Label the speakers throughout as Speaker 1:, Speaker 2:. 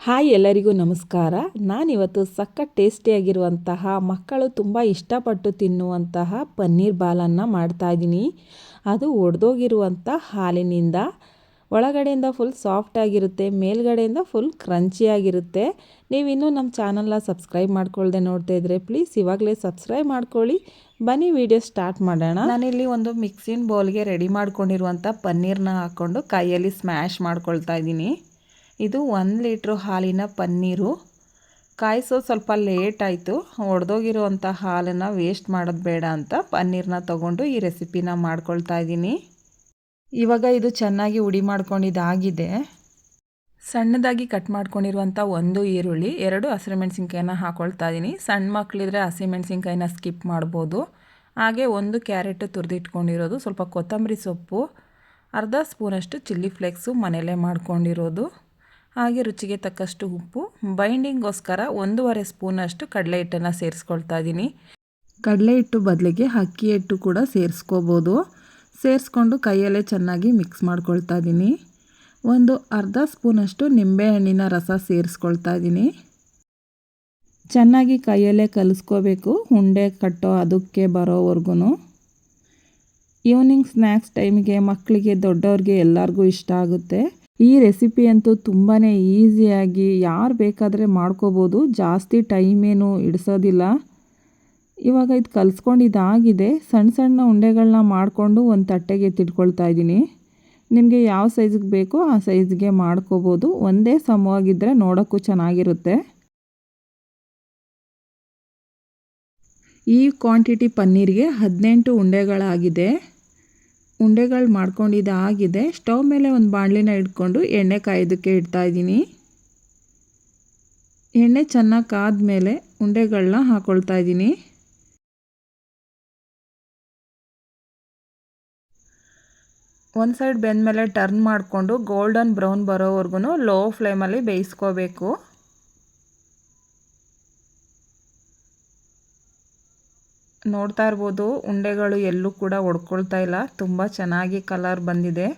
Speaker 1: Hi ಎಲ್ಲರಿಗೂ ನಮಸ್ಕಾರ. ನಾನಿವತ್ತು ಸಖತ್ ಟೇಸ್ಟಿಯಾಗಿರುವಂತಹ, ಮಕ್ಕಳು ತುಂಬ ಇಷ್ಟಪಟ್ಟು ತಿನ್ನುವಂತಹ ಪನ್ನೀರ್ ಬಾಲನ್ನು ಮಾಡ್ತಾಯಿದ್ದೀನಿ ಅದು ಒಡೆದೋಗಿರುವಂಥ ಹಾಲಿನಿಂದ, ಒಳಗಡೆಯಿಂದ ಫುಲ್ ಸಾಫ್ಟ್ ಆಗಿರುತ್ತೆ, ಮೇಲ್ಗಡೆಯಿಂದ ಫುಲ್ ಕ್ರಂಚಿಯಾಗಿರುತ್ತೆ ನೀವಿನ್ನೂ ನಮ್ಮ ಚಾನಲ್ನ ಸಬ್ಸ್ಕ್ರೈಬ್ ಮಾಡ್ಕೊಳ್ಳದೆ ನೋಡ್ತಾ ಇದ್ರೆ ಪ್ಲೀಸ್ ಇವಾಗಲೇ ಸಬ್ಸ್ಕ್ರೈಬ್ ಮಾಡ್ಕೊಳ್ಳಿ. ಬನ್ನಿ ವಿಡಿಯೋ ಸ್ಟಾರ್ಟ್ ಮಾಡೋಣ. ನಾನಿಲ್ಲಿ ಒಂದು ಮಿಕ್ಸಿನ ಬೌಲ್ಗೆ ರೆಡಿ ಮಾಡ್ಕೊಂಡಿರುವಂಥ ಪನ್ನೀರ್ನ ಹಾಕ್ಕೊಂಡು ಕೈಯಲ್ಲಿ ಸ್ಮ್ಯಾಶ್ ಮಾಡ್ಕೊಳ್ತಾ ಇದ್ದೀನಿ ಇದು ಒಂದು ಲೀಟ್ರು ಹಾಲಿನ ಪನ್ನೀರು. ಕಾಯಿಸೋದು ಸ್ವಲ್ಪ ಲೇಟ್ ಆಯಿತು. ಒಡೆದೋಗಿರುವಂಥ ಹಾಲನ್ನು ವೇಸ್ಟ್ ಮಾಡೋದು ಬೇಡ ಅಂತ ಪನ್ನೀರನ್ನ ತೊಗೊಂಡು ಈ ರೆಸಿಪಿನ ಮಾಡ್ಕೊಳ್ತಾ ಇದ್ದೀನಿ. ಇವಾಗ ಇದು ಚೆನ್ನಾಗಿ ಉಡಿ ಮಾಡ್ಕೊಂಡಿದ್ದಾಗಿದೆ ಸಣ್ಣದಾಗಿ ಕಟ್ ಮಾಡ್ಕೊಂಡಿರುವಂಥ ಒಂದು ಈರುಳ್ಳಿ, ಎರಡು ಹಸಿಮೆಣ್ಸಿನ್ಕಾಯಿನ ಹಾಕ್ಕೊಳ್ತಾ ಇದ್ದೀನಿ. ಸಣ್ಣ ಮಕ್ಕಳಿದ್ರೆ ಹಸಿಮೆಣ್ಸಿನ್ಕಾಯಿನ ಸ್ಕಿಪ್ ಮಾಡ್ಬೋದು. ಹಾಗೆ ಒಂದು ಕ್ಯಾರೆಟ್ ತುರಿದಿಟ್ಕೊಂಡಿರೋದು, ಸ್ವಲ್ಪ ಕೊತ್ತಂಬರಿ ಸೊಪ್ಪು, ಅರ್ಧ ಸ್ಪೂನಷ್ಟು ಚಿಲ್ಲಿ ಫ್ಲೇಕ್ಸು ಮನೆಯಲ್ಲೇ ಮಾಡ್ಕೊಂಡಿರೋದು. ಹಾಗೆ ರುಚಿಗೆ ತಕ್ಕಷ್ಟು ಉಪ್ಪು, ಬೈಂಡಿಂಗ್ಗೋಸ್ಕರ ಒಂದೂವರೆ ಸ್ಪೂನಷ್ಟು ಕಡಲೆ ಹಿಟ್ಟನ್ನು ಸೇರಿಸ್ಕೊಳ್ತಾ ಇದ್ದೀನಿ ಕಡಲೆ ಹಿಟ್ಟು ಬದಲಿಗೆ ಅಕ್ಕಿ ಹಿಟ್ಟು ಕೂಡ ಸೇರಿಸ್ಕೋಬೋದು. ಸೇರಿಸ್ಕೊಂಡು ಕೈಯಲ್ಲೇ ಚೆನ್ನಾಗಿ ಮಿಕ್ಸ್ ಮಾಡ್ಕೊಳ್ತಾ ಇದ್ದೀನಿ ಒಂದು ಅರ್ಧ ಸ್ಪೂನಷ್ಟು ನಿಂಬೆಹಣ್ಣಿನ ರಸ ಸೇರಿಸ್ಕೊಳ್ತಾ ಇದ್ದೀನಿ ಚೆನ್ನಾಗಿ ಕೈಯಲ್ಲೇ ಕಲಿಸ್ಕೋಬೇಕು, ಉಂಡೆ ಕಟ್ಟೋ ಅದಕ್ಕೆ ಬರೋವರೆಗೂ ಈವ್ನಿಂಗ್ ಸ್ನ್ಯಾಕ್ಸ್ ಟೈಮಿಗೆ ಮಕ್ಕಳಿಗೆ, ದೊಡ್ಡವ್ರಿಗೆ ಎಲ್ಲರಿಗೂ ಇಷ್ಟ ಆಗುತ್ತೆ. ಈ ರೆಸಿಪಿ ಅಂತೂ ತುಂಬಾ ಈಸಿಯಾಗಿ ಯಾರು ಬೇಕಾದರೆ ಮಾಡ್ಕೋಬೋದು. ಜಾಸ್ತಿ ಟೈಮೇನು ಹಿಡಿಸೋದಿಲ್ಲ ಇವಾಗ ಇದು ಕಲಿಸ್ಕೊಂಡಿದ್ದಾಗಿದೆ ಸಣ್ಣ ಸಣ್ಣ ಉಂಡೆಗಳನ್ನ ಮಾಡಿಕೊಂಡು ಒಂದು ತಟ್ಟೆಗೆ ತಿಟ್ಕೊಳ್ತಾ ಇದ್ದೀನಿ. ನಿಮಗೆ ಯಾವ ಸೈಜಿಗೆ ಬೇಕೋ ಆ ಸೈಜ್ಗೆ ಮಾಡ್ಕೋಬೋದು. ಒಂದೇ ಸಮವಾಗಿದ್ದರೆ ನೋಡೋಕ್ಕೂ ಚೆನ್ನಾಗಿರುತ್ತೆ. ಈ ಕ್ವಾಂಟಿಟಿ ಪನ್ನೀರಿಗೆ ಹದಿನೆಂಟು ಉಂಡೆಗಳಾಗಿದೆ. ಉಂಡೆಗಳು ಮಾಡ್ಕೊಂಡಿದ್ದಾಗಿದೆ ಸ್ಟವ್ ಮೇಲೆ ಒಂದು ಬಾಣಲಿನ ಇಟ್ಕೊಂಡು ಎಣ್ಣೆ ಕಾಯೋದಕ್ಕೆ ಇಡ್ತಾಯಿದ್ದೀನಿ ಎಣ್ಣೆ ಚೆನ್ನಾಗಿ ಕಾದ್ಮೇಲೆ ಉಂಡೆಗಳನ್ನ ಹಾಕ್ಕೊಳ್ತಾ ಇದ್ದೀನಿ. ಒಂದು ಸೈಡ್ ಬೆಂದ ಮೇಲೆ ಟರ್ನ್ ಮಾಡಿಕೊಂಡು ಗೋಲ್ಡನ್ ಬ್ರೌನ್ ಬರೋವರೆಗೂ ಲೋ ಫ್ಲೇಮಲ್ಲಿ ಬೇಯಿಸ್ಕೋಬೇಕು. ನೋಡ್ತಾ ಇರ್ಬೋದು. ಉಂಡೆಗಳು ಎಲ್ಲೂ ಕೂಡ ಒಡ್ಕೊಳ್ತಾ ಇಲ್ಲ. ತುಂಬ ಚೆನ್ನಾಗಿ ಕಲರ್ ಬಂದಿದೆ.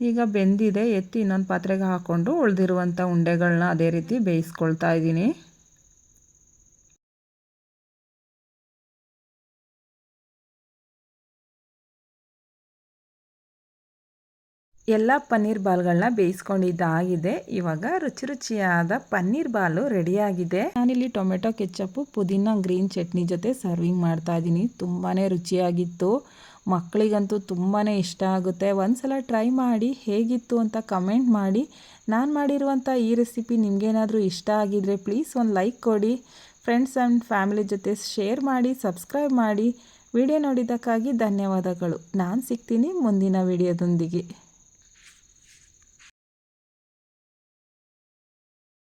Speaker 1: ಈಗ ಬೆಂದಿದೆ. ಎತ್ತಿ ಇನ್ನೊಂದು ಪಾತ್ರೆಗೆ ಹಾಕ್ಕೊಂಡು ಉಳಿದಿರುವಂಥ ಉಂಡೆಗಳನ್ನ ಅದೇ ರೀತಿ ಬೇಯಿಸ್ಕೊಳ್ತಾ ಇದ್ದೀನಿ. ಎಲ್ಲ ಪನ್ನೀರ್ ಬಾಲ್ಗಳನ್ನ ಬೇಯಿಸ್ಕೊಂಡಿದ್ದಾಗಿದೆ. ಇವಾಗ ರುಚಿ ರುಚಿಯಾದ ಪನ್ನೀರ್ ಬಾಲು ರೆಡಿಯಾಗಿದೆ. ನಾನಿಲ್ಲಿ ಟೊಮೆಟೊ ಕೆಚ್ಚಪ್ಪು ಪುದೀನ, ಗ್ರೀನ್ ಚಟ್ನಿ ಜೊತೆ ಸರ್ವಿಂಗ್ ಮಾಡ್ತಾ ಇದ್ದೀನಿ. ತುಂಬಾ ರುಚಿಯಾಗಿತ್ತು. ಮಕ್ಕಳಿಗಂತೂ ತುಂಬಾ ಇಷ್ಟ ಆಗುತ್ತೆ. ಒಂದ್ಸಲ ಟ್ರೈ ಮಾಡಿ ಹೇಗಿತ್ತು ಅಂತ ಕಮೆಂಟ್ ಮಾಡಿ. ನಾನು ಮಾಡಿರುವಂಥ ಈ ರೆಸಿಪಿ ನಿಮಗೇನಾದರೂ ಇಷ್ಟ ಆಗಿದ್ರೆ ಪ್ಲೀಸ್ ಒಂದು ಲೈಕ್ ಕೊಡಿ. ಫ್ರೆಂಡ್ಸ್ ಆ್ಯಂಡ್ ಫ್ಯಾಮಿಲಿ ಜೊತೆ ಶೇರ್ ಮಾಡಿ, ಸಬ್ಸ್ಕ್ರೈಬ್ ಮಾಡಿ. ವಿಡಿಯೋ ನೋಡಿದ್ದಕ್ಕಾಗಿ ಧನ್ಯವಾದಗಳು. ನಾನು ಸಿಗ್ತೀನಿ ಮುಂದಿನ ವಿಡಿಯೋದೊಂದಿಗೆ.